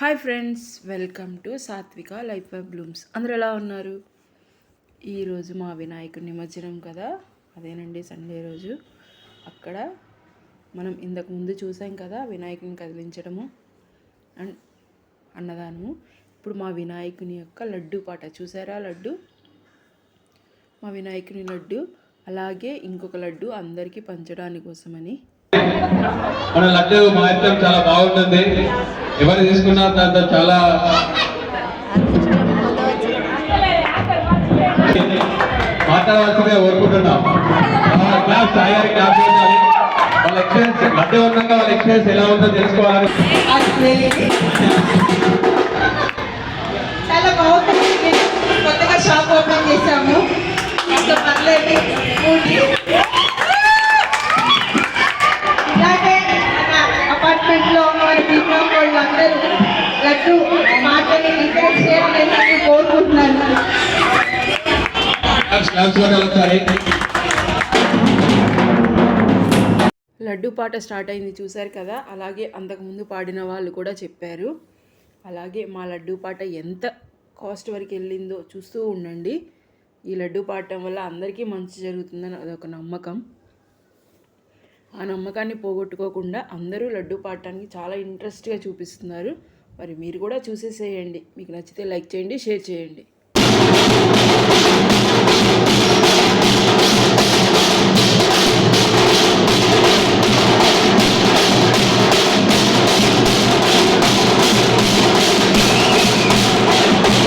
Hi friends welcome to Satvika life of blooms. అందరు ఎలా ఉన్నారు? ఈరోజు మా వినాయకుడి నిమజ్జనం కదా? అదేనండి సండే రోజు. అక్కడ మనం ఇంతకు ముందు చూసాం కదా వినాయకుని కదిలించడము అండ్ అన్నదానము. ఇప్పుడు మా వినాయకుని యొక్క లడ్డు పాట. చూసారా లడ్డు? మా వినాయకుని లడ్డు అలాగే ఇంకొక లడ్డు అందరికీ పంచడానికి కోసమని. మన లడ్డు మహత్యం చాలా బాగుంటుంది. ఎవరు తీసుకున్నా దాంతో చాలా మాట్లాడవలసిందే కోరుకుంటున్నాం. క్లాస్ సాయి క్లాస్ వాళ్ళ ఎక్స్పీరియన్స్ లడ్డు ఉన్నాక వాళ్ళ ఎక్స్పీరియన్స్ ఎలా ఉందో తెలుసుకోవాలి. చాలా బాగుంది. కొత్తగా షాప్ ఓపెన్ చేశాము. పర్లేదు. క్లాస్ ఒకసారి లడ్డు పాట స్టార్ట్ అయింది చూశారు కదా? అలాగే అంతకుముందు పాడిన వాళ్ళు కూడా చెప్పారు. అలాగే మా లడ్డు పాట ఎంత కాస్ట్ వరకు వెళ్ళిందో చూస్తూ ఉండండి. ఈ లడ్డు పాడటం వల్ల అందరికీ మంచి జరుగుతుందని అదొక నమ్మకం. ఆ నమ్మకాన్ని పోగొట్టుకోకుండా అందరూ లడ్డు పాడటానికి చాలా ఇంట్రెస్ట్గా చూపిస్తున్నారు. మరి మీరు కూడా చూసేసేయండి. మీకు నచ్చితే లైక్ చేయండి షేర్ చేయండి.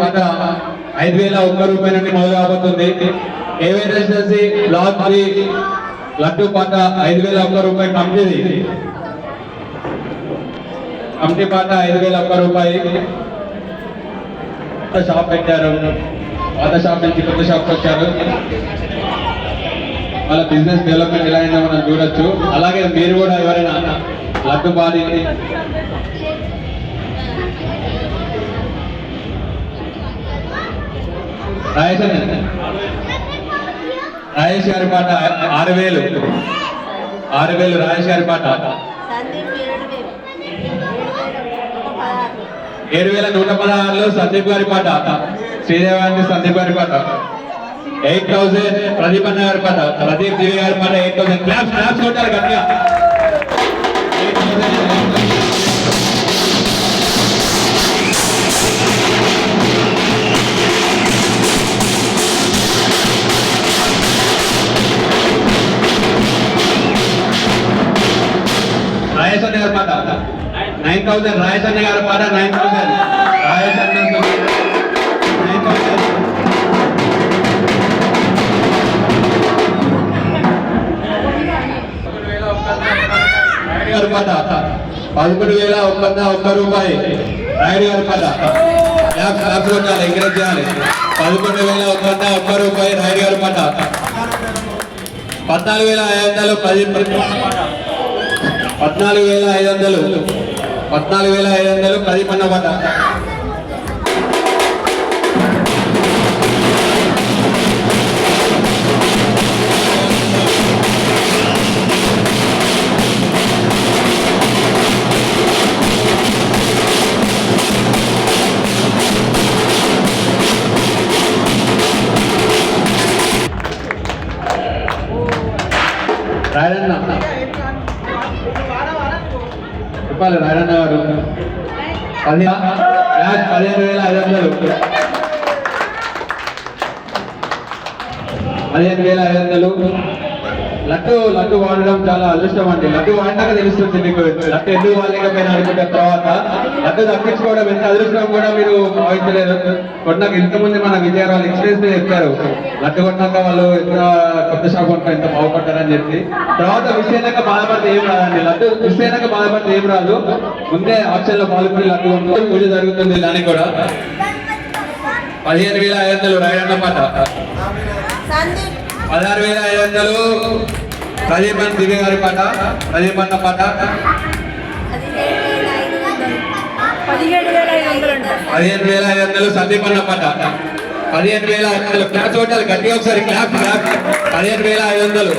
పాట ఐదు వేల ఒక్క రూపాయల నుండి మొదలు కాబోతుంది ఏవే రెసిడెన్సీ బ్లాక్ త్రీ లడ్డు పాట ఐదు వేల ఒక్క రూపాయి కమిటీది కమిటీ పాట ఐదు వేల ఒక్క రూపాయి. కొత్త షాప్ పెట్టారు. పాత షాప్ నుంచి కొత్త షాప్కి వచ్చారు వాళ్ళ బిజినెస్ డెవలప్మెంట్ ఎలా అయిందో మనం చూడొచ్చు. అలాగే మీరు కూడా ఎవరైనా లడ్డు పాడి రాయేష్ రాజేష్ గారి పాట ఆరు వేలు. ఆరు వేలు రాజేష్ గారి పాట. ఏడు వేల నూట పదహారులో సందీప్ గారి పాట. శ్రీదేవాన్ని సందీప్ గారి పాట. ఎయిట్ థౌసండ్ ప్రదీప్ అన్న గారి పాట. ప్రదీప్ దివి గారి పాట. ఎయిట్ థౌసండ్ క్లాప్స్ క్లాప్స్ కొట్టారు గట్టిగా. 8,000. థౌసండ్ రాయచన్న అన్న గారి పాట nine thousand. Rayachanna nine thousand. గారి పాట పదకొండు వేల ఒక్క ఒక్క రూపాయి. రాయుడు గారి పాట యాప్ యాప్ ఎంకరేజ్ చేయాలి. పదకొండు వేల ఒక్క ఒక్క రూపాయి రాయుడు గారి పాట. పద్నాలుగు వేల ఐదు వందలు పది పద్నాలుగు వేల ఐదు వందలు. పద్నాలుగు వేల ఐదు వందలు పది పన్న పాట రాయడన్న చెప్పాలి రాయడన్న గారు లడ్డు వాడడం చాలా అదృష్టం అండి. లడ్డు వాడినాక తెలుస్తుంది మీకు. లడ్డు ఎందుకు వాడలేకపోయినా అనుకున్న తర్వాత. లడ్డు తప్పించుకోవడం ఎంత అదృష్టం కూడా మీరు భావించలేదు. కొన్నాక ఇంతమంది మన విజయవాళ్ళు ఎక్స్పీరియన్స్ చెప్పారు. లడ్డు కొన్నాక వాళ్ళు ఎంత కొత్త షాప్ కొన్నాక ఎంత బాగుపడ్డారని చెప్పి. తర్వాత విషయాక బాధపడితే ఏం రాదండి. లడ్డు విషయాక బాధపడితే ఏం రాదు. ముందే ఆప్షన్లో పాల్గొని లడ్డు కొనుక్కొని పూజ జరుగుతుంది దానికి కూడా. పదిహేను వేల ఐదు వందలు రాయడన్న పాట. పదహారు వేల ఐదు వందలు. ప్రదీప్ దివ్య గారి పాట ప్రదీప్ పాట. పదిహేడు వేల ఐదు వందలు పదిహేను వేల ఐదు వందలు సందీప్ అన్న పాట. పదిహేను వేల ఐదు వందలు. క్లాస్ కొట్టాలి గట్టిగా ఒకసారి క్లాప్ క్లాప్ పదిహేను వేల ఐదు వందలు.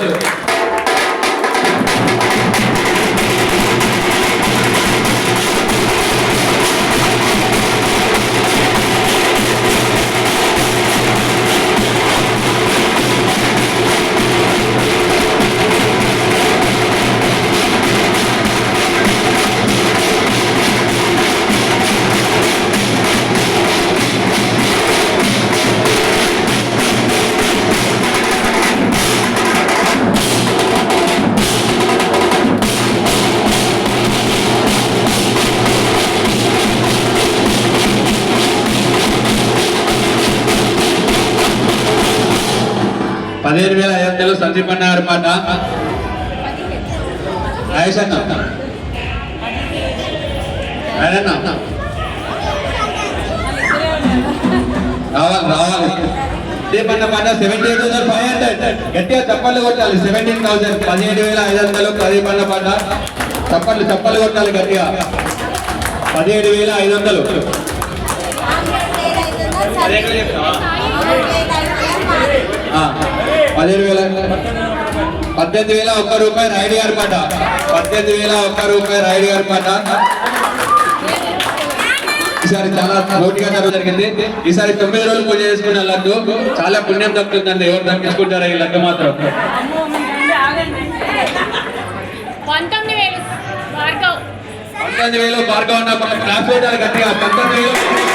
పదిహేను వేల ఐదు వందలు సందీపన్న గారి పాట రాయేష్ అన్న రాయన్న రావాలి రావాలి. సందీపన్న పాట seventy eight thousand five hundred గట్టిగా చప్పట్లు కొట్టాలి. సెవెంటీన్ థౌసండ్ పదిహేడు వేల ఐదు వందలు ప్రదీపన్న పాట చప్పట్లు చప్పట్లు కొట్టాలి గట్టిగా. పదిహేడు వేల ఐదు వందలు. ఆ, పదిహేడు వేల పద్దెనిమిది వేల ఒక్క రూపాయి రైడ్ గారి పాట. పద్దెనిమిది వేల ఒక్క రూపాయి రైడ్ గారి పాట. ఈసారి చాలా పోటీగా జరగడం జరిగింది. ఈసారి తొమ్మిది రోజులు పూజ చేసుకున్న లడ్డు చాలా పుణ్యం దక్కుతుందండి. ఎవరు దక్కించుకుంటారా ఈ లడ్డు మాత్రం. పంతొమ్మిది వేలు భార్గవ్. పంతొమ్మిది వేలు భార్గవ ఉన్న క్లాస్ పెట్టాలి గట్టిగా. పంతొమ్మిది వేలు.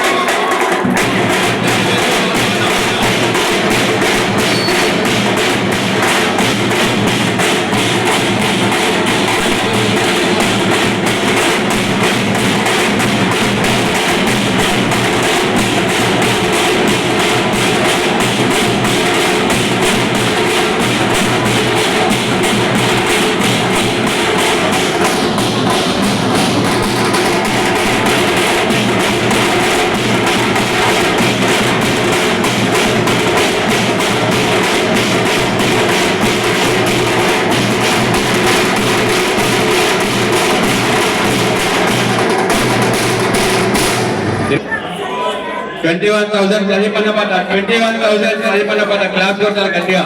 ట్వంటీ వన్ థౌసండ్ చదివిపన్న పాట ట్వంటీ వన్ థౌసండ్ చదివిపన్న పాట క్లాస్ కొట్టాలి గట్టిగా.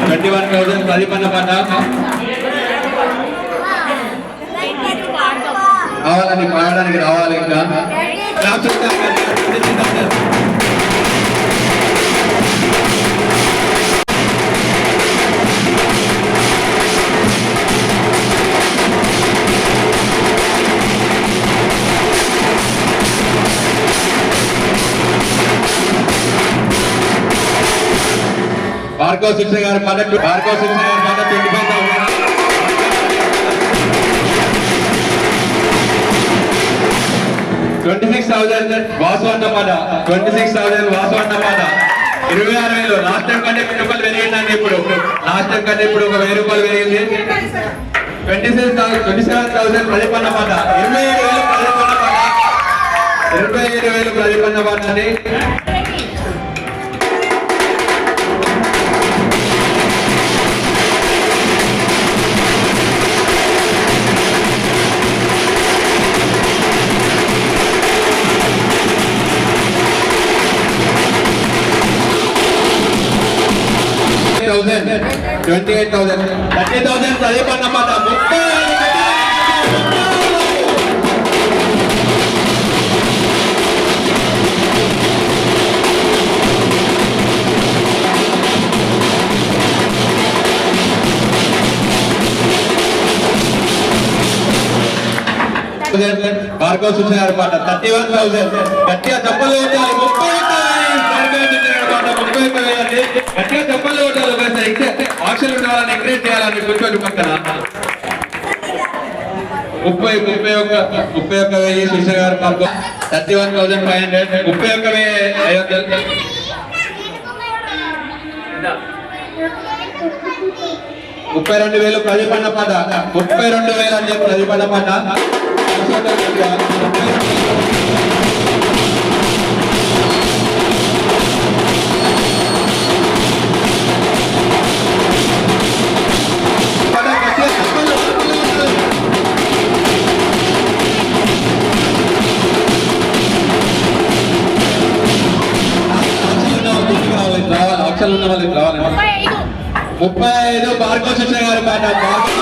ట్వంటీ వన్ థౌసండ్ చదివిపన్న పాట కావాలని పాడడానికి రావాలి ఇంకా. క్లాస్ కొట్టాలి భార్గవ శిక్ష గారి పాట భార్గవ శిక్ష గారి పాట twenty five twenty six thousand Vasu అన్న ట్వంటీ సిక్స్ థౌసండ్ వాసు అన్న ఇరవై ఆరు వేలు లాస్ట్ టైం కంటే వెయ్యి రూపాయలు పెరిగిందండి ఇప్పుడు. లాస్ట్ టైం కంటే ఇప్పుడు ఒక వెయ్యి రూపాయలు పెరిగింది. Twenty six thousand twenty seven thousand Pradeep అన్న ఇరవై ఏడు వేలు ప్రదీప్ అన్న ఇరవై ఏడు వేలు ప్రదీప్ అన్న అండి. Thousand twenty eight thousand thirty thousand Pradeep అన్న ముప్పై భార్గవ సూచన పాట థర్టీ వన్ థౌసండ్ గట్టిగా చెప్పలు కొట్టాలి. ముప్పై ముప్పై గట్టిగా చెప్పలు కొట్టాలి. వాళ్ళని ఎంకరేజ్ చేయాలని కూర్చోండి పక్కన ముప్పై ముప్పై ఒక్క ముప్పై ఒక్క వెయ్యి సూచన గారు పాట thirty one thousand five hundred. ముప్పై ఒక్క వెయ్యి ఐదు వందలు. ముప్పై రెండు వేలు ప్రదీపన్న పాట. ముప్పై రెండు వేలు అని చెప్పి ప్రదీపన్న పాట. రావాలి ఆప్షన్ ఉన్న వాళ్ళకి రావాలి ముప్పై ఐదు. ముప్పై ఐదు భార్గవ శిక్షణ గారి పాట భార్గవ-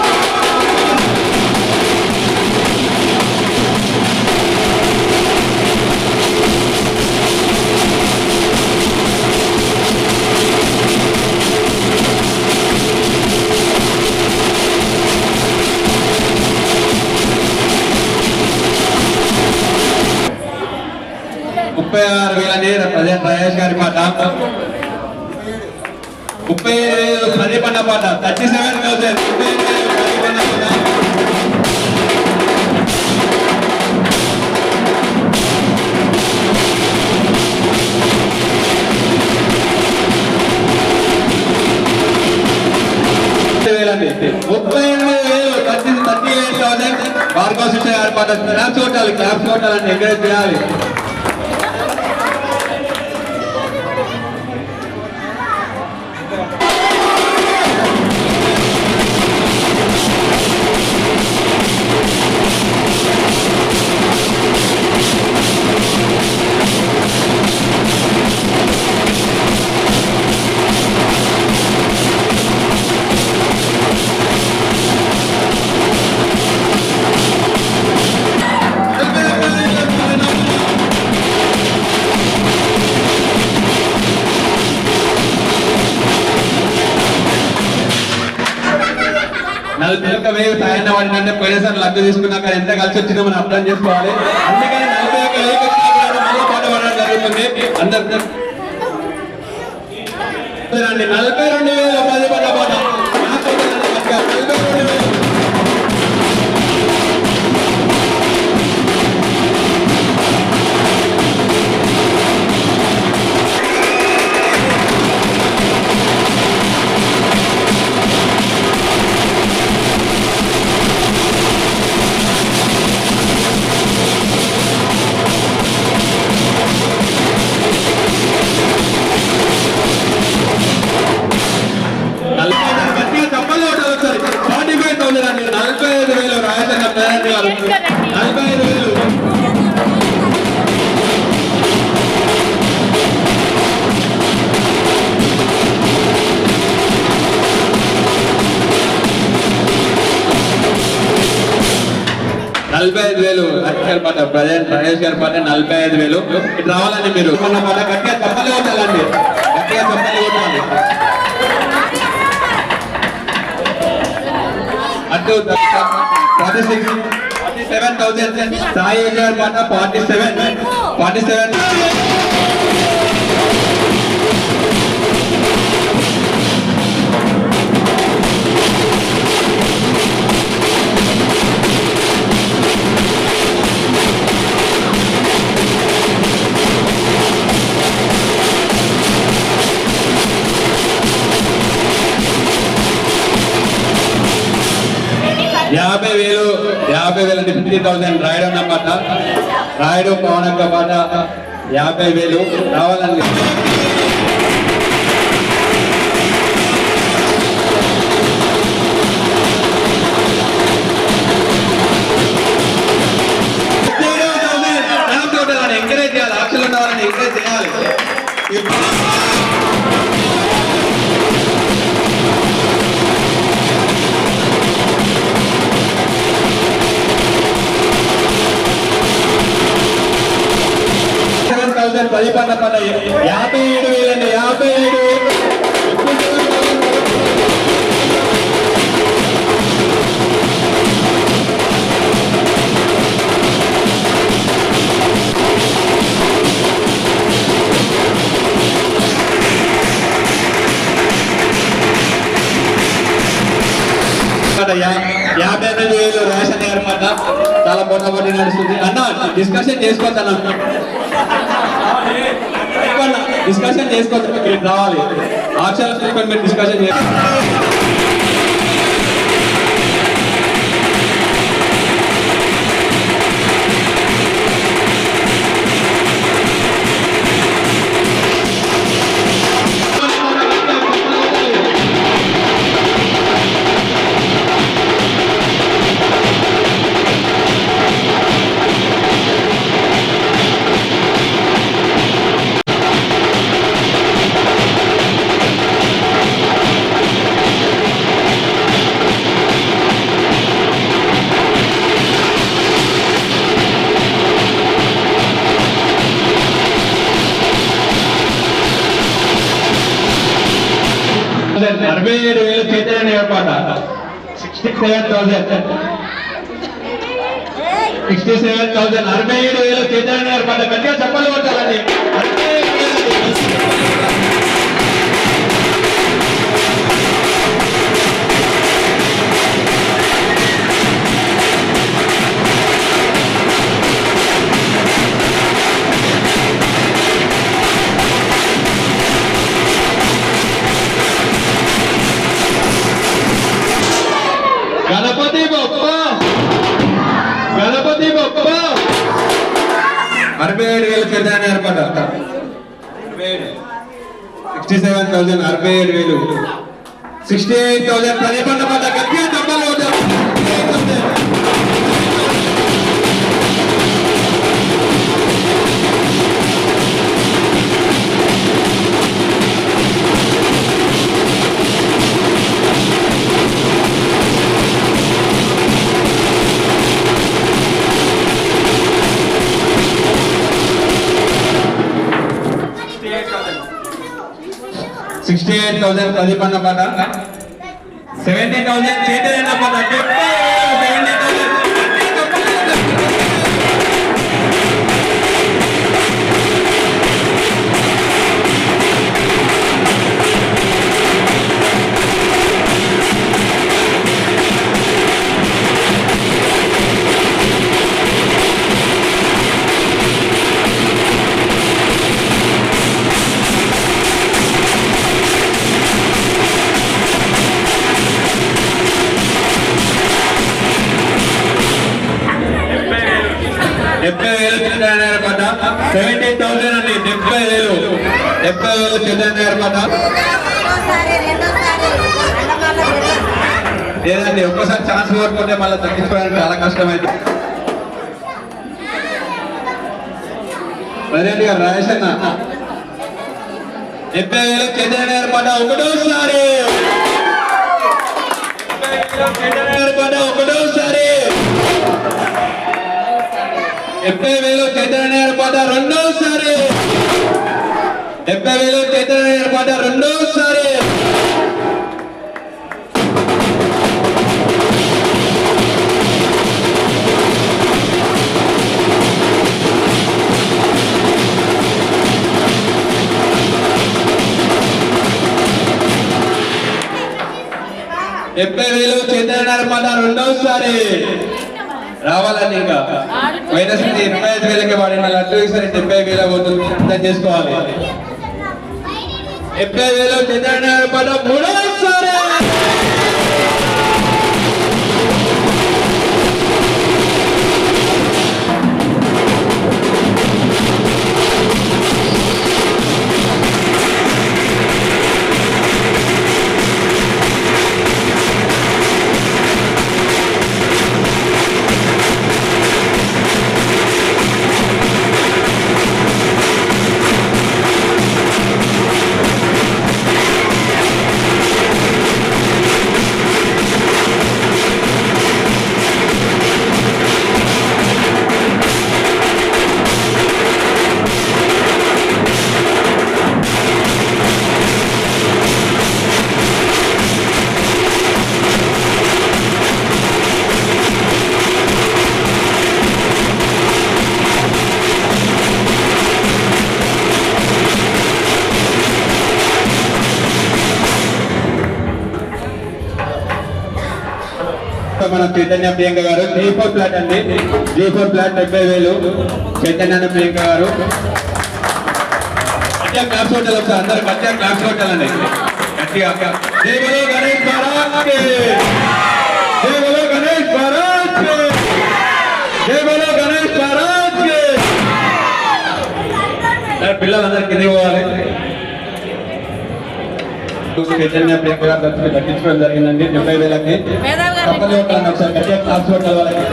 ముప్పై ఆరు వేలని ప్రజెంట్ రయేష్ గారి పాట పాట థర్టీ సెవెన్ థౌసండ్ ముప్పై ఎనిమిది వేలు thirty thirty eight thousand Bhargava Shiksha గారి పాట క్లాప్స్ కొట్టాలి క్లాప్స్ కొట్టాలని ఎంకరేజ్ వాడినంటే లబ్ధి తీసుకున్నాక ఎంత కలిసి వచ్చిందో మనం అర్థం చేసుకోవాలి. అందుకని నలభై ఒక్క జరుగుతుంది. అందరు గారి పాట నలభై ఐదు వేలు. ఇటు రావాలండి మీరు. గట్టిగా చప్పట్లు కొట్టాలండి. గట్టిగా చప్పట్లు కొట్టాలి. అటు forty six forty seven thousand Sai Vijay పాట forty seven forty seven fifty thousand రాయడం అన్నమాట రాయడం పవన్ యొక్క పాట యాభై వేలు రావాలని సెవెన్ పది పన్న పన్న యాభై ఏడు వేలండి యాభై ఏడు యాభై ఎనిమిది వేలు రేషన్ ఏర్పాట చాలా పొట్టబడి నడుస్తుంది. అన్న డిస్కషన్ చేసుకోవచ్చు అన్న చేసుకోవద్దు రావాలి. ఆచారం మీరు డిస్కషన్ చేయాలి. చైతన్య సిక్స్టీ సెవెన్ థౌసండ్ అరవై ఏడు వేలు. సిక్స్టీ ఎయిట్ థౌసండ్ పది పంట సిక్స్టీ ఎయిట్ థౌసండ్ ప్రదీప్ అన్న పాట. సెవెంటీ థౌసండ్ చేతి అన్న పాట. డెబ్బై వేలు చైతన్య పాట సెవెంటీ థౌసండ్ అండి డెబ్బై వేలు. డెబ్బై వేలు చైతన్య పాట లేదండి ఒక్కసారి ఛాన్స్ కోరుకుంటే మళ్ళీ తగ్గించుకోవడానికి చాలా కష్టమైంది. ప్రజెంట్ గారు రాజేష్ అన్న? డెబ్బై వేలు చైతన్య ఏర్పాట ఒకటోసారి ఒకటోసారి డెబ్బై వేలు చైతన్య ఏర్పాట రెండోసారి డెబ్బై వేలు చైతన్య ఏర్పాట రెండోసారి డెబ్బై వేలు చైతన్య ఏర్పాట రెండోసారి రావాలని ఇంకా వైరస్ డెబ్బై ఐదు వేలకి వాడిన లడ్డు ఈసారి డెబ్బై వేల అర్థం చేసుకోవాలి. డెబ్బై వేలు చైతన్య ఏర్పాట మన చైతన్య ప్రియాంక గారు త్రీ ఫోర్ ఫ్లాట్ అండి. త్రీ ఫోర్ ఫ్లాట్ డెబ్బై వేలు. చైతన్య ప్రియాంక గారు. గట్టిగా క్లాప్స్ హోటల్ ఒకసారి అందరు గట్టిగా క్లాస్ హోటల్ అండి గట్టిగా గణేష్ మహారాజ్ గణేష్ మహారాజ్ గణేష్ మహారాజ్ పిల్లలందరూ కింద పోవాలి. చైతన్య ప్రియాంక గారు దత్తు దక్కించుకోవడం జరిగిందండి. డెబ్బై వేలకి. తప్పని ఒకసారి గట్టిగా వాళ్ళకి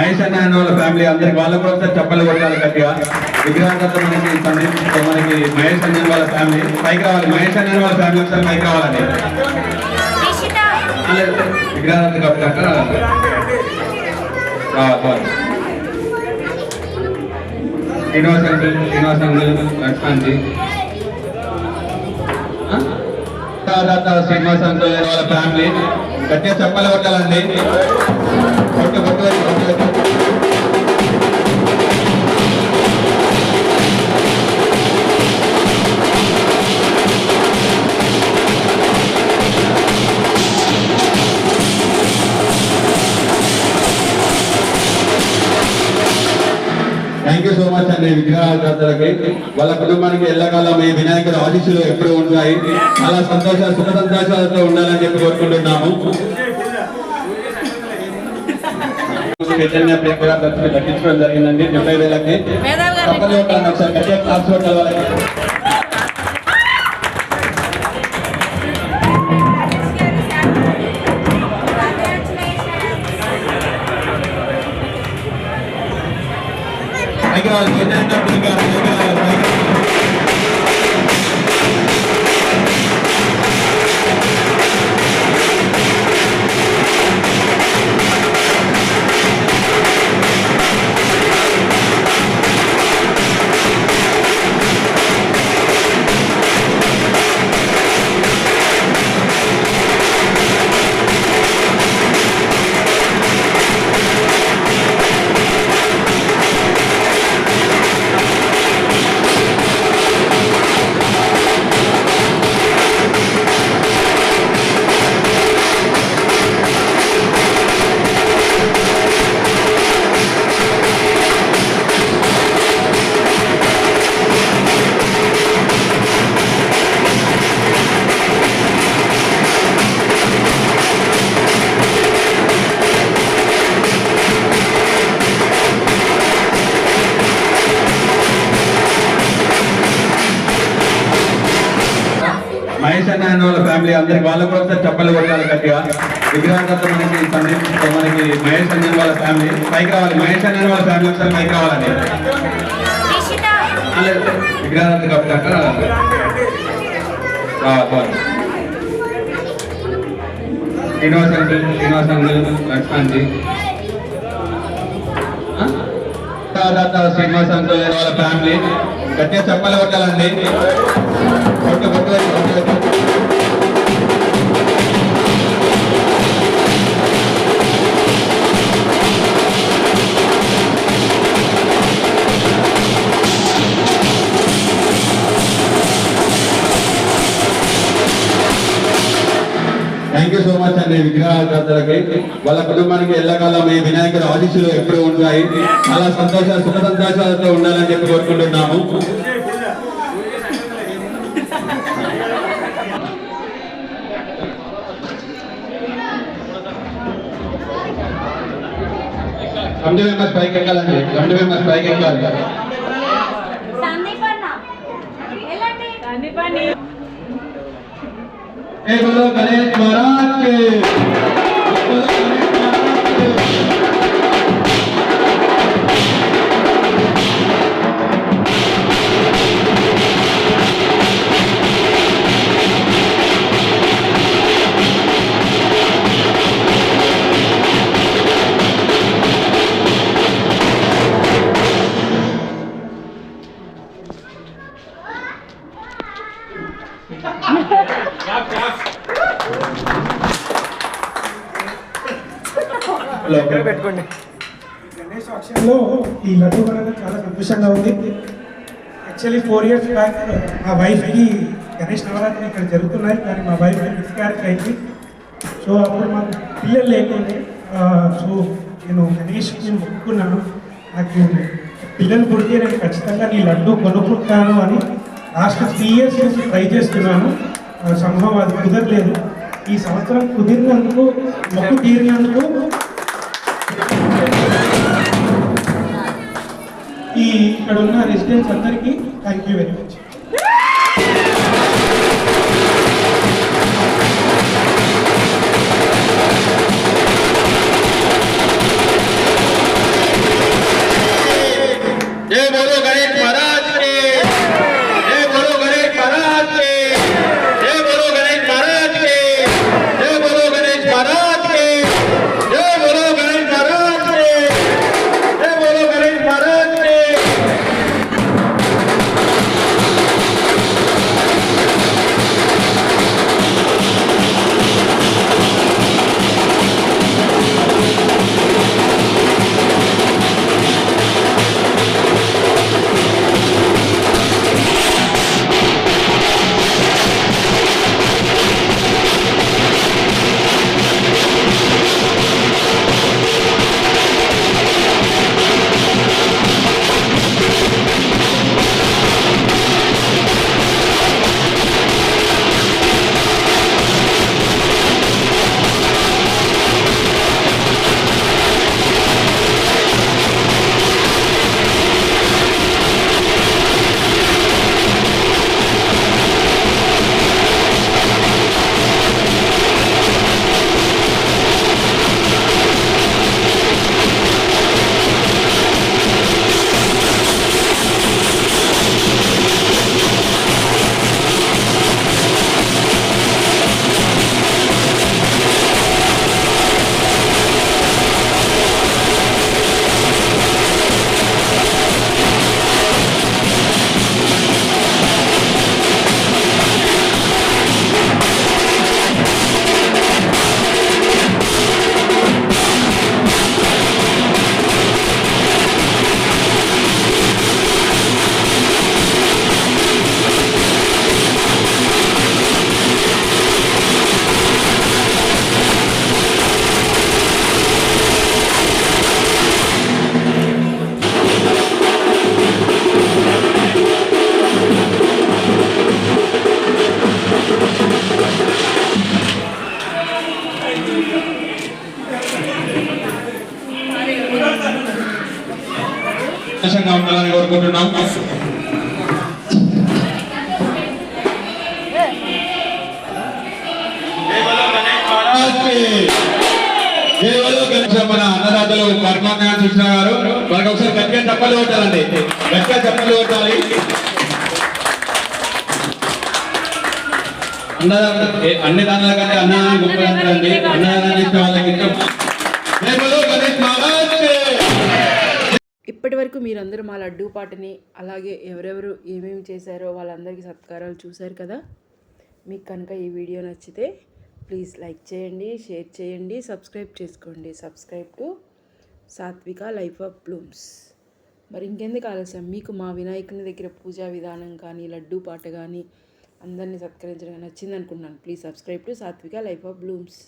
మహేష్ అన్న వాళ్ళ ఫ్యామిలీ అందరికి వాళ్ళకు కూడా ఒకసారి చెప్పలు కొట్టాలి గట్టిగా. విగ్రహాలతో మనకి మనకి మహేష్ అన్న వాళ్ళ ఫ్యామిలీ పైకి రావాలి. మహేష్ అన్న వాళ్ళ ఫ్యామిలీ ఒకసారి పైకి రావాలండి విగ్రహాలతో కప్పాక రావాలి. రావాలి. శ్రీనివాస్ అంకుల్ శ్రీనివాస్ అంకుల్ లక్ష్మణ్జీ తర్వాత శ్రీనివాస్ అంకుల్ వాళ్ళ ఫ్యామిలీ గట్టిగా చెప్పలు కొట్టాలండి. కొట్టు కొట్టు యూ సో మచ్ అండి విగ్రహాలకి వాళ్ళ కుటుంబానికి ఎల్లకాలం ఈ వినాయకుడు ఆశీస్సులు ఎప్పుడూ ఉంటాయి అలా సంతోష సుఖ సంతోషాలతో ఉండాలని చెప్పి కోరుకుంటున్నాము చైతన్య జరిగిందండి డెబ్బై వేలకి ఒకసారి గట్టిగా ఫ్యామిలీ అందరికి వాళ్ళకు కూడా చెప్పలు కొట్టాలి గట్టిగా. విగ్రహాలతో మనకి సందీప్ మనకి మహేష్ అంజన్ వాళ్ళ ఫ్యామిలీ. పైకి రావాలి. మహేష్ అంజన్ వాళ్ళ ఫ్యామిలీ ఒకసారి పైకి రావాలండి. విగ్రహాలతో కాబట్టి రావాలి. రావాలి. శ్రీనివాస్ అంకుల్ శ్రీనివాస్ అంకుల్ లక్ష్మణ్జీ తర్వాత శ్రీనివాస్ అంకుల్ వాళ్ళ ఫ్యామిలీ. గట్టిగా చెప్పలు కొట్టాలండి. కొట్టు కొట్టు. అండి విగ్రహాలకి వాళ్ళ కుటుంబానికి ఎల్లకాలం మీ వినాయకుడు ఆశీస్సులు ఎప్పుడూ ఉంటాయి. అలా సంతోష సుఖ సంతోషాలతో ఉండాలని చెప్పి కోరుకుంటున్నాము. కమిటీ మెంబర్స్ పైకి ఎక్కాలండి. కమిటీ మెంబర్స్ పైకి ఎక్కాలి. ఏ బోలో గణేష్ మహారాజ్కి ఫోర్ ఇయర్స్ బ్యాక్ మా వైఫ్కి గణేష్ నవరాత్రి ఇక్కడ జరుగుతున్నాయి. కానీ మా వైఫ్ మిస్క్యారేజ్ అయింది. సో అప్పుడు మాకు పిల్లలు లేకుండే సో నేను గణేష్కి మొక్కున్నాను నాకు పిల్లలు పుడితే నేను ఖచ్చితంగా నీ లడ్డు కొనుక్కుంటాను అని లాస్ట్ త్రీ ఇయర్స్ నుంచి ట్రై చేస్తున్నాను. సంభవం అది కుదరలేదు. ఈ సంవత్సరం కుదిరినందుకు మొక్కు తీరినందుకు ఈ ఇక్కడ ఉన్న రెసిడెంట్స్ అందరికీ Thank you very much. Hey, ये बोलो गए ఉండాలని కోరుకుంటున్నాం. మన అన్నదాతలు కర్మాంగా కృష్ణ గారు మనకు ఒకసారి గట్టిగా చెప్పలు కొట్టాలండి గట్టిగా చెప్పలు కొట్టాలి అన్నదానం అన్ని దానాల కంటే అన్నదానం గొప్పదండి అన్నదానం చేసిన వాళ్ళకి వరకు మీరందరూ మా లడ్డూ పాటని అలాగే ఎవరెవరు ఏమేమి చేశారో వాళ్ళందరికీ సత్కారాలు చూశారు కదా? మీకు కనుక ఈ వీడియో నచ్చితే ప్లీజ్ లైక్ చేయండి షేర్ చేయండి సబ్స్క్రైబ్ చేసుకోండి. Subscribe to Satvika life of blooms. మరి ఇంకెందుకు ఆలస్యం? మీకు మా వినాయకుని దగ్గర పూజా విధానం కానీ లడ్డూ పాట కానీ అందరినీ సత్కరించడం నచ్చింది అనుకుంటున్నాను please subscribe to Satvika life of blooms.